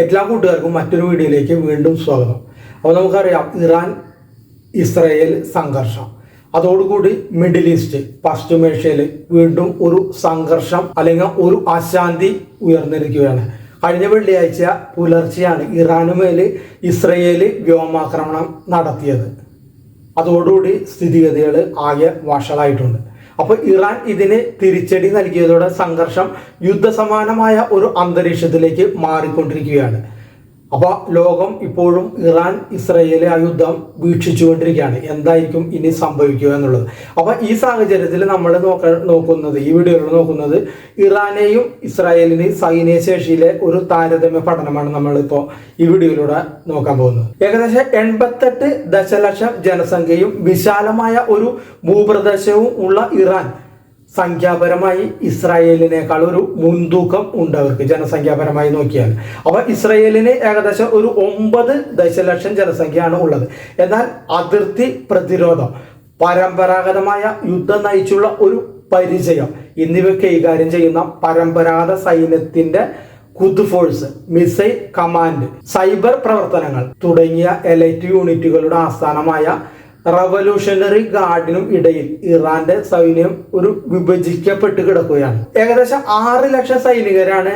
എല്ലാ കൂട്ടുകാർക്കും മറ്റൊരു വീഡിയോയിലേക്ക് വീണ്ടും സ്വാഗതം. അപ്പോൾ നമുക്കറിയാം ഇറാൻ ഇസ്രയേൽ സംഘർഷം. അതോടുകൂടി മിഡിൽ ഈസ്റ്റ് പശ്ചിമേഷ്യയിൽ വീണ്ടും ഒരു സംഘർഷം അല്ലെങ്കിൽ ഒരു അശാന്തി ഉയർന്നിരിക്കുകയാണ്. കഴിഞ്ഞ വെള്ളിയാഴ്ച പുലർച്ചെയാണ് ഇറാനുമേൽ ഇസ്രയേൽ വ്യോമാക്രമണം നടത്തിയത്. അതോടുകൂടി സ്ഥിതിഗതികൾ ആകെ വഷളായിട്ടുണ്ട്. അപ്പോൾ ഇറാൻ ഇതിന് തിരിച്ചടി നൽകിയതോടെ സംഘർഷം യുദ്ധസമാനമായ ഒരു അന്തരീക്ഷത്തിലേക്ക് മാറിക്കൊണ്ടിരിക്കുകയാണ്. അപ്പോൾ ലോകം ഇപ്പോഴും ഇറാൻ ഇസ്രയേലെ ആ യുദ്ധം വീക്ഷിച്ചുകൊണ്ടിരിക്കുകയാണ്. എന്തായിരിക്കും ഇനി സംഭവിക്കുക എന്നുള്ളത്? അപ്പോൾ ഈ സാഹചര്യത്തിൽ നമ്മൾ നോക്ക നോക്കുന്നത് ഈ വീഡിയോയിൽ നോക്കുന്നത് ഇറാനെയും ഇസ്രായേലിനെയും സൈനിക ശേഷിയിലെ ഒരു താരതമ്യ പഠനമാണ് നമ്മളിപ്പോൾ ഈ വീഡിയോയിലൂടെ നോക്കാൻ പോകുന്നത്. ഏകദേശം എൺപത്തെട്ട് ദശലക്ഷം ജനസംഖ്യയും വിശാലമായ ഒരു ഭൂപ്രദേശവും ഉള്ള ഇറാൻ സംഖ്യാപരമായി ഇസ്രായേലിനേക്കാൾ ഒരു മുൻതൂക്കം ഉണ്ട് അവർക്ക് ജനസംഖ്യാപരമായി നോക്കിയാൽ. അപ്പൊ ഇസ്രായേലിന് ഏകദേശം ഒരു ഒമ്പത് ദശലക്ഷം ജനസംഖ്യയാണ് ഉള്ളത്. എന്നാൽ അതിർത്തി പ്രതിരോധം പരമ്പരാഗതമായ യുദ്ധം നയിച്ചുള്ള ഒരു പരിചയം എന്നിവ കൈകാര്യം ചെയ്യുന്ന പരമ്പരാഗത സൈന്യത്തിന്റെ Quds force missile command cyber പ്രവർത്തനങ്ങൾ തുടങ്ങിയ എലൈറ്റ് യൂണിറ്റുകളുടെ ആസ്ഥാനമായ റവല്യൂഷണറി ഗാർഡിനും ഇടയിൽ ഇറാന്റെ സൈന്യം ഒരു വിഭജിക്കപ്പെട്ട് കിടക്കുകയാണ്. ഏകദേശം ആറ് ലക്ഷം സൈനികരാണ്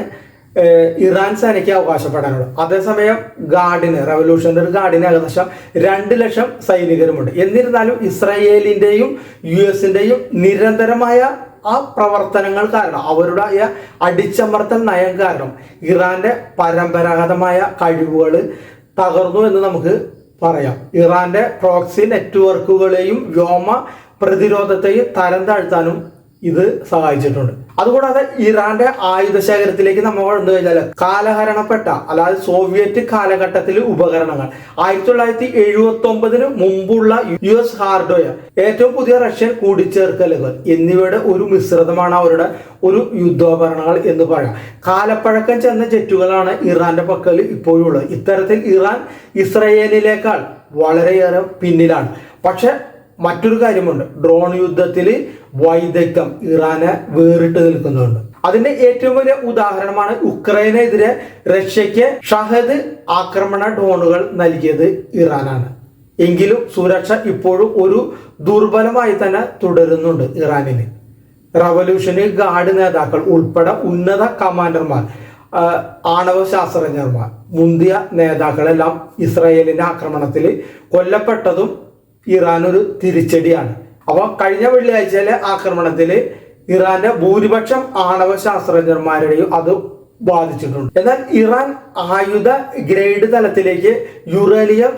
ഇറാൻ സേനയ്ക്ക് അവകാശപ്പെടാനുള്ളത്. അതേസമയം ഗാർഡിന് റവല്യൂഷണറി ഗാർഡിന് ഏകദേശം രണ്ട് ലക്ഷം സൈനികരുമുണ്ട്. എന്നിരുന്നാലും ഇസ്രായേലിന്റെയും യു എസിന്റെയും നിരന്തരമായ ആ പ്രവർത്തനങ്ങൾ കാരണം അവരുടെ അടിച്ചമർത്തൽ നയം കാരണം ഇറാന്റെ പരമ്പരാഗതമായ കഴിവുകൾ തകർന്നു എന്ന് നമുക്ക് പറയാം. ഇറാന്റെ പ്രോക്സി നെറ്റ്വർക്കുകളെയും വ്യോമ പ്രതിരോധത്തെയും തരം താഴ്ത്താനും ഇത് സഹായിച്ചിട്ടുണ്ട്. അതുകൂടാതെ ഇറാന്റെ ആയുധ ശേഖരത്തിലേക്ക് നമ്മൾ കണ്ടു കഴിഞ്ഞാൽ കാലഹരണപ്പെട്ട അതായത് സോവിയറ്റ് കാലഘട്ടത്തിലെ ഉപകരണങ്ങൾ. ആയിരത്തി തൊള്ളായിരത്തി എഴുപത്തി ഒമ്പതിന് മുമ്പുള്ള യു എസ് ഹാർഡ്വെയർ ഏറ്റവും പുതിയ റഷ്യൻ കൂടിച്ചേർക്കലുകൾ എന്നിവയുടെ ഒരു മിശ്രിതമാണ് അവരുടെ ഒരു യുദ്ധോപകരണങ്ങൾ എന്ന് പറയാം. കാലപ്പഴക്കം ചെന്ന ജെറ്റുകളാണ് ഇറാന്റെ പക്കൽ ഇപ്പോഴുള്ളത്. ഇത്തരത്തിൽ ഇറാൻ ഇസ്രയേലിനേക്കാൾ വളരെയേറെ പിന്നിലാണ്. പക്ഷെ മറ്റൊരു കാര്യമുണ്ട്. ഡ്രോൺ യുദ്ധത്തിൽ വൈദഗ്ധ്യം ഇറാനെ വേറിട്ട് നിൽക്കുന്നുണ്ട്. അതിന്റെ ഏറ്റവും വലിയ ഉദാഹരണമാണ് ഉക്രൈനെതിരെ റഷ്യക്ക് ഷഹദ് ആക്രമണ ഡ്രോണുകൾ നൽകിയത് ഇറാനാണ്. എങ്കിലും സുരക്ഷ ഇപ്പോഴും ഒരു ദുർബലമായി തന്നെ തുടരുന്നുണ്ട് ഇറാനിന്. റവല്യൂഷന് ഗാർഡ് നേതാക്കൾ ഉൾപ്പെടെ ഉന്നത കമാൻഡർമാർ ആണവ ശാസ്ത്രജ്ഞർമാർ മുന്തിയ നേതാക്കളെല്ലാം ഇസ്രായേലിന്റെ ആക്രമണത്തിൽ കൊല്ലപ്പെട്ടതും ഇറാൻ ഒരു തിരിച്ചടിയാണ്. അപ്പോൾ കഴിഞ്ഞ വെള്ളിയാഴ്ചയിലെ ആക്രമണത്തിൽ ഇറാന്റെ ഭൂരിപക്ഷം ആണവ ശാസ്ത്രജ്ഞന്മാരുടെയും അത് ബാധിച്ചിട്ടുണ്ട്. എന്നാൽ ഇറാൻ ആയുധ ഗ്രേഡ് തലത്തിലേക്ക് യുറേനിയം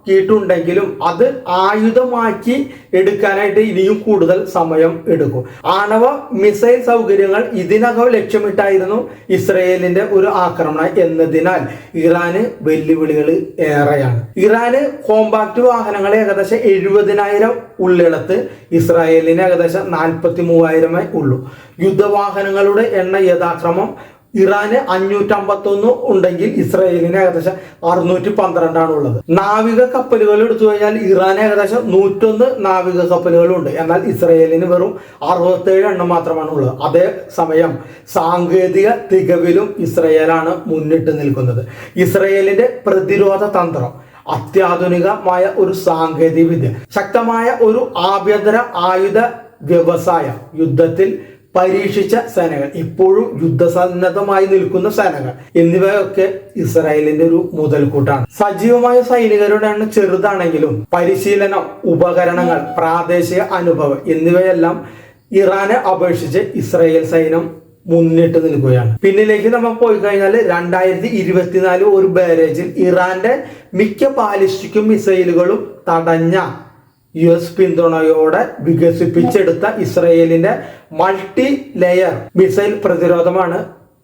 സമ്പുഷ്ടമാക്കിയിട്ടുണ്ടെങ്കിലും അത് ആയുധമാക്കി എടുക്കാനായിട്ട് ഇനിയും കൂടുതൽ സമയം എടുക്കും. ആണവ മിസൈൽ സൗകര്യങ്ങൾ ഇതിനകം ലക്ഷ്യമിട്ടായിരുന്നു ഇസ്രയേലിന്റെ ഒരു ആക്രമണം എന്നതിനാൽ ഇറാന് വെല്ലുവിളികൾ ഏറെയാണ്. ഇറാന് കോമ്പാക്ട് വാഹനങ്ങൾ ഏകദേശം എഴുപതിനായിരം ഉള്ളിടത്ത് ഇസ്രായേലിന് ഏകദേശം നാൽപ്പത്തി മൂവായിരമേ ഉള്ളൂ. യുദ്ധവാഹനങ്ങളുടെ എണ്ണ യഥാക്രമം ഇറാന് അഞ്ഞൂറ്റമ്പത്തൊന്ന് ഉണ്ടെങ്കിൽ ഇസ്രായേലിന് ഏകദേശം അറുന്നൂറ്റി പന്ത്രണ്ടാണ് ഉള്ളത് നാവിക കപ്പലുകൾ എടുത്തു കഴിഞ്ഞാൽ ഇറാന് ഏകദേശം നൂറ്റൊന്ന് നാവിക കപ്പലുകളുണ്ട്. എന്നാൽ ഇസ്രായേലിന് വെറും അറുപത്തേഴ് എണ്ണം മാത്രമാണ് ഉള്ളത് അതേ സമയം സാങ്കേതിക തികവിലും ഇസ്രായേലാണ് മുന്നിട്ട് നിൽക്കുന്നത്. ഇസ്രായേലിന്റെ പ്രതിരോധ തന്ത്രം അത്യാധുനികമായ ഒരു സാങ്കേതിക വിദ്യ ശക്തമായ ഒരു ആഭ്യന്തര ആയുധ വ്യവസായം യുദ്ധത്തിൽ പരീക്ഷിച്ച സേനകൾ. ഇപ്പോഴും യുദ്ധസന്നദ്ധമായി നിൽക്കുന്ന സേനകൾ. എന്നിവയൊക്കെ ഇസ്രായേലിന്റെ ഒരു മുതൽക്കൂട്ടാണ്. സജീവമായ സൈനികരുടെ എണ്ണം ചെറുതാണെങ്കിലും പരിശീലനം ഉപകരണങ്ങൾ പ്രാദേശിക അനുഭവം എന്നിവയെല്ലാം ഇറാനെ അപേക്ഷിച്ച് ഇസ്രായേൽ സൈന്യം മുന്നിട്ട് നിൽക്കുകയാണ്. പിന്നിലേക്ക് നമ്മൾ പോയി കഴിഞ്ഞാൽ രണ്ടായിരത്തി ഇരുപത്തിനാല് ഒരു ബാരേജിൽ ഇറാന്റെ മിക്ക ബാലിസ്റ്റിക് മിസൈലുകളും തടഞ്ഞ യു എസ് പിന്തുണയോടെ വികസിപ്പിച്ചെടുത്ത ഇസ്രയേലിന്റെ മൾട്ടി ലെയർ മിസൈൽ പ്രതിരോധമാണ്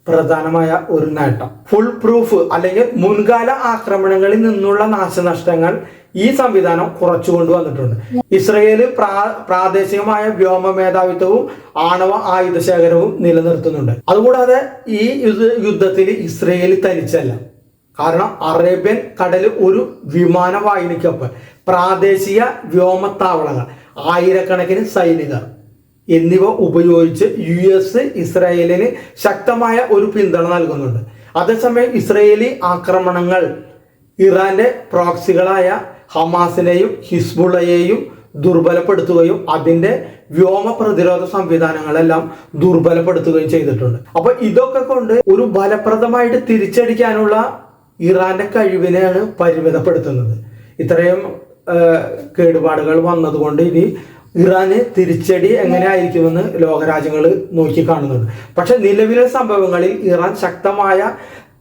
പ്രധാനമായ ഒരു നേട്ടം. ഫുൾ പ്രൂഫ് അല്ലെങ്കിൽ മുൻകാല ആക്രമണങ്ങളിൽ നിന്നുള്ള നാശനഷ്ടങ്ങൾ ഈ സംവിധാനം കുറച്ചു കൊണ്ടുവന്നിട്ടുണ്ട്. ഇസ്രയേൽ പ്രാ പ്രാദേശികമായ വ്യോമ മേധാവിത്വവും ആണവ ആയുധ ശേഖരവും നിലനിർത്തുന്നുണ്ട്. അതുകൂടാതെ ഈ യുദ്ധ യുദ്ധത്തിൽ ഇസ്രയേൽ തനിച്ചല്ല. കാരണം അറേബ്യൻ കടൽ ഒരു വിമാനവാഹിനിക്കപ്പൽ പ്രാദേശിക വ്യോമത്താവളങ്ങൾ ആയിരക്കണക്കിന് സൈനികർ എന്നിവ ഉപയോഗിച്ച് യു എസ് ഇസ്രായേലിന് ശക്തമായ ഒരു പിന്തുണ നൽകുന്നുണ്ട്. അതേസമയം ഇസ്രയേലി ആക്രമണങ്ങൾ ഇറാന്റെ പ്രോക്സികളായ ഹമാസിനെയും ഹിസ്ബുളയെയും ദുർബലപ്പെടുത്തുകയും അതിന്റെ വ്യോമ പ്രതിരോധ സംവിധാനങ്ങളെല്ലാം ദുർബലപ്പെടുത്തുകയും ചെയ്തിട്ടുണ്ട്. അപ്പൊ ഇതൊക്കെ കൊണ്ട് ഒരു ഫലപ്രദമായിട്ട് തിരിച്ചടിക്കാനുള്ള ഇറാന്റെ കഴിവിനെയാണ് പരിമിതപ്പെടുത്തുന്നത്. ഇത്രയും കേടുപാടുകൾ വന്നതുകൊണ്ട് ഇനി ഇറാന് തിരിച്ചടി എങ്ങനെ ആയിരിക്കുമെന്ന് ലോകരാജ്യങ്ങൾ നോക്കി കാണുന്നുണ്ട് പക്ഷെ നിലവിലെ സംഭവങ്ങളിൽ ഇറാൻ ശക്തമായ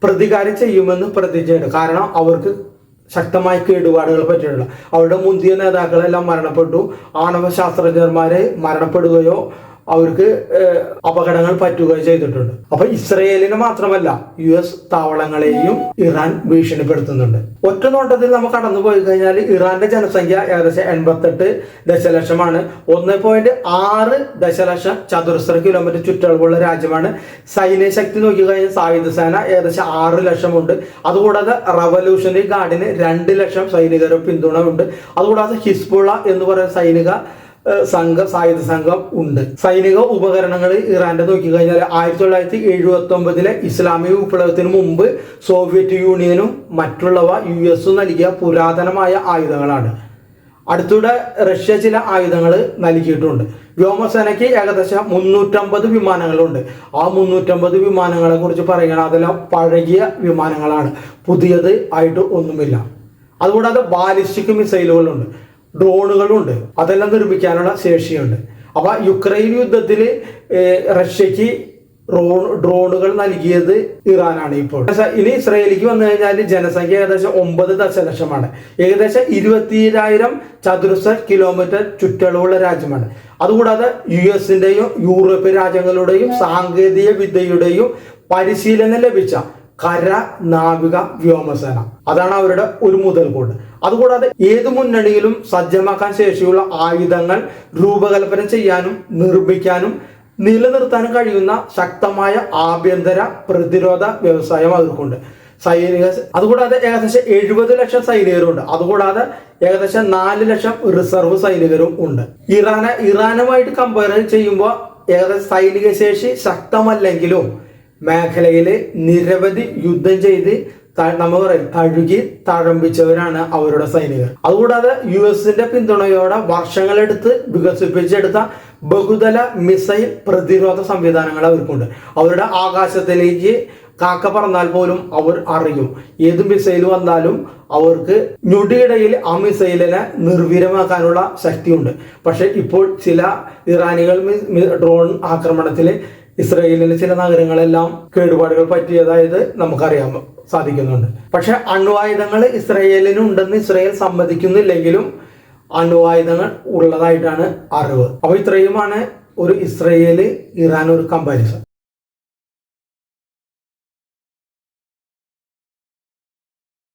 പ്രതികാരം ചെയ്യുമെന്ന് പ്രതീക്ഷയുണ്ട്. കാരണം അവർക്ക് ശക്തമായ കേടുപാടുകൾ പറ്റിയിട്ടുള്ള അവരുടെ മുന്തിയ നേതാക്കളെല്ലാം മരണപ്പെട്ടു. ആണവ ശാസ്ത്രജ്ഞന്മാരെ മരണപ്പെടുകയോ അവർക്ക് അപകടങ്ങൾ പറ്റുക ചെയ്തിട്ടുണ്ട്. അപ്പൊ ഇസ്രയേലിന് മാത്രമല്ല യു എസ് താവളങ്ങളെയും ഇറാൻ ഭീഷണിപ്പെടുത്തുന്നുണ്ട്. ഒറ്റ നോട്ടത്തിൽ നമ്മൾ കടന്നു പോയി കഴിഞ്ഞാൽ ഇറാന്റെ ജനസംഖ്യ ഏകദേശം എൺപത്തെട്ട് ദശലക്ഷമാണ്. ഒന്ന് പോയിന്റ് ആറ് ദശലക്ഷം ചതുരശ്ര കിലോമീറ്റർ ചുറ്റളവുള്ള രാജ്യമാണ്. സൈനിക ശക്തി നോക്കിക്കഴിഞ്ഞാൽ സായുധ സേന ഏകദേശം ആറ് ലക്ഷമുണ്ട്. അതുകൂടാതെ റവല്യൂഷണറി ഗാർഡിന് രണ്ട് ലക്ഷം സൈനികർ പിന്തുണ ഉണ്ട്. അതുകൂടാതെ ഹിസ്ബുള എന്ന് പറയുന്ന സൈനിക സംഘം സായുധ സംഘം ഉണ്ട്. സൈനിക ഉപകരണങ്ങൾ ഇറാന്റെ നോക്കിക്കഴിഞ്ഞാൽ ആയിരത്തി തൊള്ളായിരത്തി എഴുപത്തി ഒമ്പതിലെ ഇസ്ലാമിക വിപ്ലവത്തിന് മുമ്പ് സോവിയറ്റ് യൂണിയനും മറ്റുള്ളവ യു എസും നൽകിയ പുരാതനമായ ആയുധങ്ങളാണ്. അടുത്തിടെ റഷ്യ ചില ആയുധങ്ങൾ നൽകിയിട്ടുണ്ട്. വ്യോമസേനയ്ക്ക് ഏകദേശം മുന്നൂറ്റമ്പത് വിമാനങ്ങളുണ്ട്. ആ മുന്നൂറ്റമ്പത് വിമാനങ്ങളെ കുറിച്ച് പറയുകയാണ്. അതെല്ലാം പഴകിയ വിമാനങ്ങളാണ്. പുതിയത് ആയിട്ട് ഒന്നുമില്ല. അതുകൂടാതെ ബാലിസ്റ്റിക് മിസൈലുകളുണ്ട്. ഡ്രോണുകളുണ്ട്. അതെല്ലാം നിർമ്മിക്കാനുള്ള ശേഷിയുണ്ട്. അപ്പൊ യുക്രൈൻ യുദ്ധത്തിൽ റഷ്യക്ക് ഡ്രോണുകൾ നൽകിയത് ഇറാനാണ് ഇപ്പോൾ. ഇനി ഇസ്രയേലിക്ക് വന്നു കഴിഞ്ഞാൽ ജനസംഖ്യ ഏകദേശം ഒമ്പത് ദശലക്ഷമാണ്. ഏകദേശം ഇരുപത്തിരായിരം ചതുരശ്ര കിലോമീറ്റർ ചുറ്റളവുള്ള രാജ്യമാണ്. അതുകൂടാതെ യു എസിന്റെയും യൂറോപ്യൻ രാജ്യങ്ങളുടെയും സാങ്കേതിക വിദ്യയുടെയും പരിശീലനം ലഭിച്ച കര നാവിക വ്യോമസേന. അതാണ് അവരുടെ ഒരു മുതൽക്കൂട്ട്. അതുകൂടാതെ ഏത് മുന്നണിയിലും സജ്ജമാക്കാൻ ശേഷിയുള്ള ആയുധങ്ങൾ രൂപകൽപ്പന ചെയ്യാനും നിർമ്മിക്കാനും നിലനിർത്താനും കഴിയുന്ന ശക്തമായ ആഭ്യന്തര പ്രതിരോധ വ്യവസായം അവർക്കുണ്ട്. സൈനിക അതുകൂടാതെ ഏകദേശം എഴുപത് ലക്ഷം സൈനികരുണ്ട്. അതുകൂടാതെ ഏകദേശം നാല് ലക്ഷം റിസർവ് സൈനികരും ഉണ്ട്. ഇറാനെ ഇറാനുമായിട്ട് കമ്പയർ ചെയ്യുമ്പോൾ ഏകദേശം സൈനിക ശേഷി ശക്തമല്ലെങ്കിലും മേഖലയിൽ നിരവധി യുദ്ധം ചെയ്ത് നമ്മൾ പറയും തഴുകി തഴമ്പിച്ചവരാണ് അവരുടെ സൈനികർ. അതുകൂടാതെ യു എസിന്റെ പിന്തുണയോടെ വർഷങ്ങളെടുത്ത് വികസിപ്പിച്ചെടുത്ത ബഹുതല മിസൈൽ പ്രതിരോധ സംവിധാനങ്ങൾ അവർക്കുണ്ട്. അവരുടെ ആകാശത്തിലേക്ക് കാക്ക പറന്നാൽ പോലും അവർ അറിയും. ഏത് മിസൈൽ വന്നാലും അവർക്ക് ഞൊടിയിടയിൽ ആ മിസൈലിനെ നിർവീര്യമാക്കാനുള്ള ശക്തിയുണ്ട്. പക്ഷെ ഇപ്പോൾ ചില ഇറാനികൾ ഡ്രോൺ ആക്രമണത്തിൽ ഇസ്രയേലിലെ ചില നഗരങ്ങളെല്ലാം കേടുപാടുകൾ പറ്റിയതായത് നമുക്കറിയാൻ സാധിക്കുന്നുണ്ട്. പക്ഷെ അണ്വായുധങ്ങൾ ഇസ്രയേലിന് ഉണ്ടെന്ന് ഇസ്രയേൽ സമ്മതിക്കുന്നില്ലെങ്കിലും അണ്വായുധങ്ങൾ ഉള്ളതായിട്ടാണ് അറിവ്. അപ്പൊ ഇത്രയുമാണ് ഒരു ഇസ്രയേൽ ഇറാൻ ഒരു കമ്പാരിസൺ.